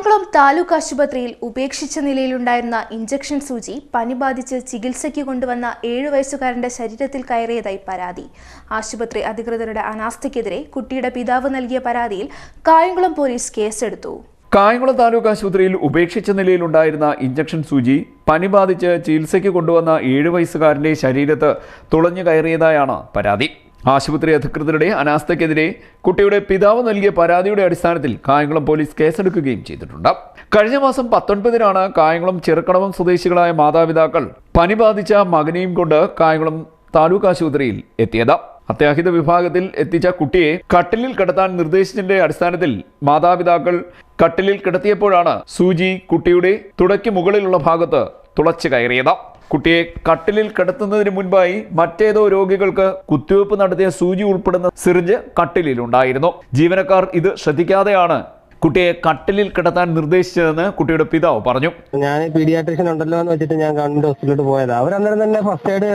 കായംകുളം താലൂക്ക് ആശുപത്രിയിൽ ഉപേക്ഷിച്ച നിലയിലുണ്ടായിരുന്ന ഇഞ്ചക്ഷൻ സൂചി പനി ബാധിച്ച് ചികിത്സയ്ക്ക് കൊണ്ടുവന്ന ഏഴു വയസ്സുകാരന്റെ ശരീരത്തിൽ കയറിയതായി പരാതി. ആശുപത്രി അധികൃതരുടെ അനാസ്ഥയ്ക്കെതിരെ കുട്ടിയുടെ പിതാവ് നൽകിയ പരാതിയിൽ കായംകുളം പോലീസ് കേസെടുത്തു. കായംകുളം താലൂക്ക് ആശുപത്രിയിൽ ഉപേക്ഷിച്ച നിലയിലുണ്ടായിരുന്ന ഇഞ്ചക്ഷൻ സൂചി പനി ബാധിച്ച് ചികിത്സയ്ക്ക് കൊണ്ടുവന്ന ഏഴു വയസ്സുകാരന്റെ ശരീരത്ത് തുളഞ്ഞു കയറിയതായാണ് പരാതി. ആശുപത്രി അധികൃതരുടെ അനാസ്ഥയ്ക്കെതിരെ കുട്ടിയുടെ പിതാവ് നൽകിയ പരാതിയുടെ അടിസ്ഥാനത്തിൽ കായംകുളം പോലീസ് കേസെടുക്കുകയും ചെയ്തിട്ടുണ്ട്. കഴിഞ്ഞ മാസം പത്തൊൻപതിനാണ് കായംകുളം ചെറുക്കടവം സ്വദേശികളായ മാതാപിതാക്കൾ പനി ബാധിച്ച മകനെയും കൊണ്ട് കായംകുളം താലൂക്ക് ആശുപത്രിയിൽ എത്തിയത്. അത്യാഹിത വിഭാഗത്തിൽ എത്തിച്ച കുട്ടിയെ കട്ടിലിൽ കിടത്താൻ നിർദ്ദേശിച്ചതിന്റെ അടിസ്ഥാനത്തിൽ മാതാപിതാക്കൾ കട്ടിലിൽ കിടത്തിയപ്പോഴാണ് സൂചി കുട്ടിയുടെ തുടയ്ക്ക് മുകളിലുള്ള ഭാഗത്ത് തുളച്ചു കയറിയത്. കുട്ടിയെ കട്ടിലിൽ കിടത്തുന്നതിന് മുൻപായി മറ്റേതോ രോഗികൾക്ക് കുത്തിവയ്പ് നടത്തിയ സൂചി ഉൾപ്പെടുന്ന സിറിഞ്ച് കട്ടിലിൽ ഉണ്ടായിരുന്നു ജീവനക്കാർ ഇത് ശ്രദ്ധിക്കാതെയാണ് കുട്ടിയെ കട്ടിലിൽ കിടത്താൻ നിർദ്ദേശിച്ചതെന്ന് കുട്ടിയുടെ പിതാവ് പറഞ്ഞു. ഞാൻ പീഡിയാട്രീഷ്യൻ ഉണ്ടല്ലോ എന്ന് വെച്ചിട്ട് ഞാൻ ഗവൺമെന്റ് ഹോസ്പിറ്റലിലോട്ട് പോയത്. അവരന്നേരം തന്നെ ഫസ്റ്റ് എയ്ഡ്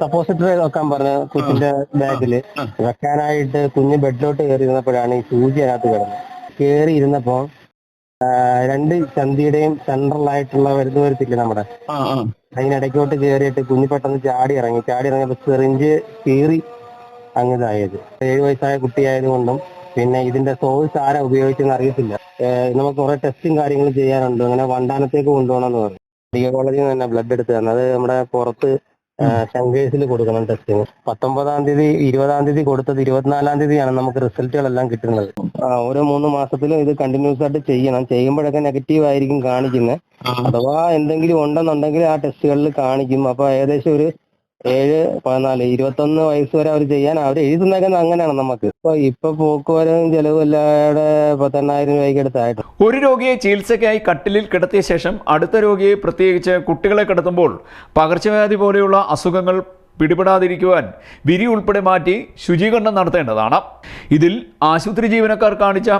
സപ്പോസിറ്ററി വെക്കാൻ പറഞ്ഞു കുഞ്ഞിന്റെ ബാഗിൽ വെക്കാനായിട്ട് കുഞ്ഞ് ബെഡിലോട്ട് കയറി ഇരുന്നപ്പോഴാണ് ഈ സൂചി അതിനകത്ത് കിടന്നത്. കയറി ഇരുന്നപ്പോ ആ, രണ്ട് ചന്തിയുടെയും സെൻട്രലായിട്ടുള്ള വരുന്ന വരത്തില്ലേ നമ്മുടെ. അതിനിടയ്ക്കോട്ട് കയറിയിട്ട് കുഞ്ഞു പെട്ടെന്ന് ചാടി ഇറങ്ങി. ചാടി ഇറങ്ങിയപ്പോ സിറിഞ്ച് കീറി അങ്ങതായത്. ഏഴു വയസ്സായ കുട്ടിയായതുകൊണ്ടും പിന്നെ ഇതിന്റെ സോഴ്സ് ആരാ ഉപയോഗിച്ചെന്ന് അറിയത്തില്ല. നമുക്ക് കുറെ ടെസ്റ്റും കാര്യങ്ങളും ചെയ്യാനുണ്ട്. അങ്ങനെ വണ്ടാനത്തേക്ക് കൊണ്ടുപോകണം എന്ന് പറഞ്ഞു. മെഡിക്കൽ കോളേജിൽ നിന്ന് തന്നെ ബ്ലഡ് എടുത്ത് തന്നത് അത് നമ്മുടെ പുറത്ത് ശങ്കേഴ്സിൽ കൊടുക്കണം ടെസ്റ്റിന്. പത്തൊമ്പതാം തീയതി ഇരുപതാം തീയതി കൊടുത്തത് ഇരുപത്തിനാലാം തീയതിയാണ് നമുക്ക് റിസൾട്ടുകളെല്ലാം കിട്ടുന്നത്. ഓരോ മൂന്ന് മാസത്തിലും ഇത് കണ്ടിന്യൂസ് ആയിട്ട് ചെയ്യണം. ചെയ്യുമ്പോഴൊക്കെ നെഗറ്റീവ് ആയിരിക്കും കാണിക്കുന്നത് അഥവാ എന്തെങ്കിലും ഉണ്ടെന്നുണ്ടെങ്കിൽ ആ ടെസ്റ്റുകളിൽ കാണിക്കും. അപ്പൊ ഏകദേശം ഒരു ഏഴ് പതിനാല് ഇരുപത്തൊന്ന് വയസ്സ് വരെ അവർ ചെയ്യാൻ അവർ എഴുതുന്നേക്കുന്നത് അങ്ങനെയാണ് നമുക്ക്. ഇപ്പൊ ഇപ്പൊ പോക്കുവരവും ചെലവും എല്ലാടെ പത്തെണ്ണായിരം രൂപയ്ക്ക് അടുത്തായിട്ട്. ഒരു രോഗിയെ ചികിത്സയ്ക്കായി കട്ടിലിൽ കിടത്തിയ ശേഷം അടുത്ത രോഗിയെ പ്രത്യേകിച്ച് കുട്ടികളെ കിടത്തുമ്പോൾ പകർച്ചവ്യാധി പോലെയുള്ള അസുഖങ്ങൾ പിടിപെടാതിരിക്കുവാൻ വിരി ഉൾപ്പെടെ മാറ്റി ശുചീകരണം നടത്തേണ്ടതാണ്. ഇതിൽ ആശുപത്രി ജീവനക്കാർ കാണിച്ച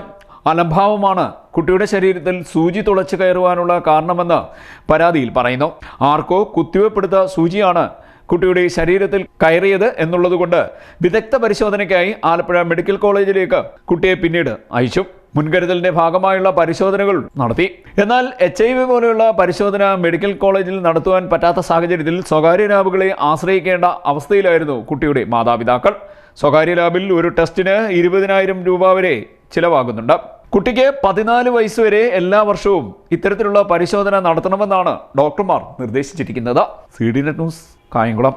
അലംഭാവമാണ് കുട്ടിയുടെ ശരീരത്തിൽ സൂചി തുളച്ചു കയറുവാനുള്ള കാരണമെന്ന് പരാതിയിൽ പറയുന്നു. ആർക്കോ കുത്തിവെപ്പെടുത്ത സൂചിയാണ് കുട്ടിയുടെ ശരീരത്തിൽ കയറിയത് എന്നുള്ളതുകൊണ്ട് വിദഗ്ധ പരിശോധനയ്ക്കായി ആലപ്പുഴ മെഡിക്കൽ കോളേജിലേക്ക് കുട്ടിയെ പിന്നീട് അയച്ചു. മുൻകരുതലിന്റെ ഭാഗമായുള്ള പരിശോധനകൾ നടത്തി. എന്നാൽ എച്ച് ഐ വി പോലെയുള്ള പരിശോധന മെഡിക്കൽ കോളേജിൽ നടത്തുവാൻ പറ്റാത്ത സാഹചര്യത്തിൽ സ്വകാര്യ ലാബുകളെ ആശ്രയിക്കേണ്ട അവസ്ഥയിലായിരുന്നു കുട്ടിയുടെ മാതാപിതാക്കൾ. സ്വകാര്യ ലാബിൽ ഒരു ടെസ്റ്റിന് ഇരുപതിനായിരം രൂപ വരെ ചിലവാകുന്നുണ്ട്. കുട്ടിക്ക് പതിനാല് വയസ്സ് വരെ എല്ലാ വർഷവും ഇത്തരത്തിലുള്ള പരിശോധന നടത്തണമെന്നാണ് ഡോക്ടർമാർ നിർദ്ദേശിച്ചിരിക്കുന്നത്. C D net news Kayamkulam.